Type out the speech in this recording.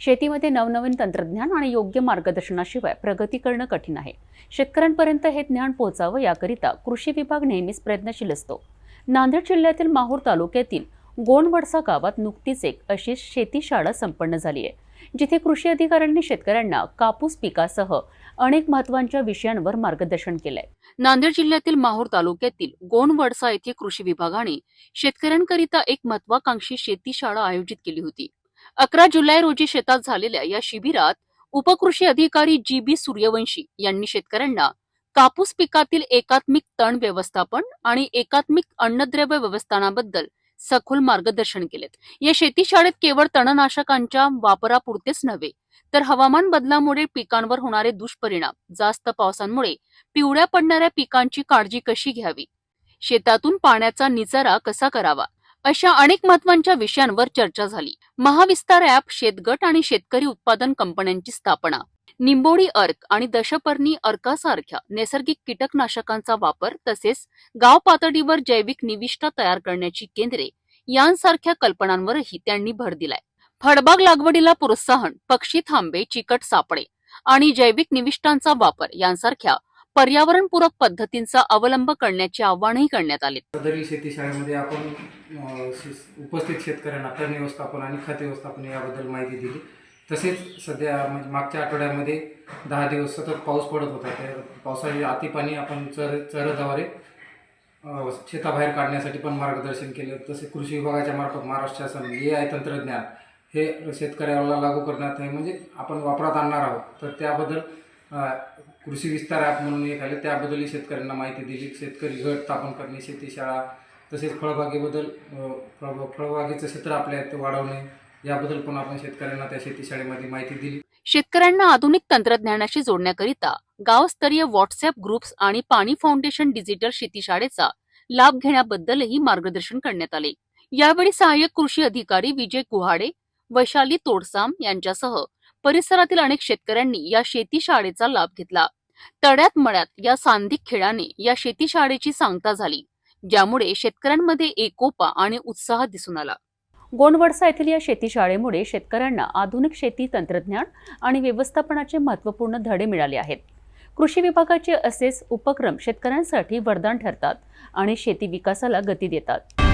शेतीमध्ये नवनवीन तंत्रज्ञान आणि योग्य मार्गदर्शनाशिवाय प्रगती करणं कठीण आहे. शेतकऱ्यांपर्यंत हे ज्ञान पोहोचावं याकरिता कृषी विभाग नेहमीच प्रयत्नशील असतो. नांदेड जिल्ह्यातील माहूर तालुक्यातील गोंडवडसा गावात नुकतीच एक अशी शेती शाळा संपन्न झाली आहे. जिथे कृषी अधिकाऱ्यांनी शेतकऱ्यांना कापूस पिकासह अनेक महत्त्वाच्या विषयांवर मार्गदर्शन केलंय. नांदेड जिल्ह्यातील माहूर तालुक्यातील गोंडवडसा येथे कृषी विभागाने शेतकऱ्यांकरिता एक महत्वाकांक्षी शेती शाळा आयोजित केली होती. अकरा जुलै रोजी शेतात झालेल्या या शिबिरात उपकृषी अधिकारी जी बी सूर्यवंशी यांनी शेतकऱ्यांना कापूस पिकातील एकात्मिक तण व्यवस्थापन आणि एकात्मिक अन्नद्रव्य व्यवस्थापनाबद्दल सखोल मार्गदर्शन केलेत. या शेती शाळेत केवळ तणनाशकांच्या वापरापुरतेच नव्हे तर हवामान बदलामुळे पिकांवर होणारे दुष्परिणाम जास्त पावसांमुळे पिवळ्या पडणाऱ्या पिकांची काळजी कशी घ्यावी शेतातून पाण्याचा निचरा कसा करावा अशा अनेक महत्त्वाच्या विषयांवर चर्चा झाली. महाविस्तार ॲप शेतगट आणि शेतकरी उत्पादन कंपन्यांची स्थापना. निंबोडी अर्क आणि दशपर्णी अर्कासारख्या नैसर्गिक कीटकनाशकांचा वापर तसेच गाव पातळीवर जैविक निविष्ठा तयार करण्याची केंद्रे यांसारख्या कल्पनांवरही त्यांनी भर दिलाय. फळबाग लागवडीला प्रोत्साहन पक्षी थांबे चिकट सापडे आणि जैविक निविष्ठांचा वापर यांसारख्या पर्यावरणपूरक पद्धतींचा अवलंब करण्याचे आव्हानही करण्यात आले. सदरील शेती शाळेमध्ये आपण उपस्थित शेतकऱ्यांना तण व्यवस्थापन आणि खत व्यवस्थापन याबद्दल माहिती दिली. तसेच सध्या म्हणजे मागच्या आठवड्यामध्ये दहा दिवस सतत पाऊस पडत होता. त्या पावसाळी अतिपाणी आपण चर चरद्वारे शेताबाहेर काढण्यासाठी पण मार्गदर्शन केलं. तसे कृषी विभागाच्या मार्फत महाराष्ट्र शासन ए आय तंत्रज्ञान हे शेतकऱ्याला लागू करण्यात आहे. म्हणजे आपण वापरात आणणार आहोत. तर त्याबद्दल कृषी विस्तार ॲप म्हणून एक आले. त्याबद्दलही शेतकऱ्यांना माहिती दिली. शेतकरी गट स्थापन करणे शेतीशाळा तसेच फळबागेबद्दल फळ फळबागेचं क्षेत्र आपल्या वाढवणे याबद्दल पण आपण शेतकऱ्यांना त्या शेतीशाळेमध्ये माहिती दिली. शेतकऱ्यांना आधुनिक तंत्रज्ञानाशी जोडण्याकरिता गावस्तरीय व्हॉट्सअप ग्रुप्स आणि पाणी फाउंडेशन डिजिटल शेती शाळेचा लाभ घेण्याबद्दलही मार्गदर्शन करण्यात आले. यावेळी सहाय्यक कृषी अधिकारी विजय कुहाडे वैशाली तोडसाम यांच्यासह परिसरातील अनेक शेतकऱ्यांनी या शेती शाळेचा लाभ घेतला. तड्यात मळ्यात या सांधिक खेळाने या शेती शाळेची सांगता झाली ज्यामुळे शेतकऱ्यांमध्ये एकोपा आणि उत्साह दिसून आला. गोंडवडसा येथील या शेती शाळेमुळे शेतकऱ्यांना आधुनिक शेती तंत्रज्ञान आणि व्यवस्थापनाचे महत्त्वपूर्ण धडे मिळाले आहेत. कृषी विभागाचे असेच उपक्रम शेतकऱ्यांसाठी वरदान ठरतात आणि शेती विकासाला गती देतात.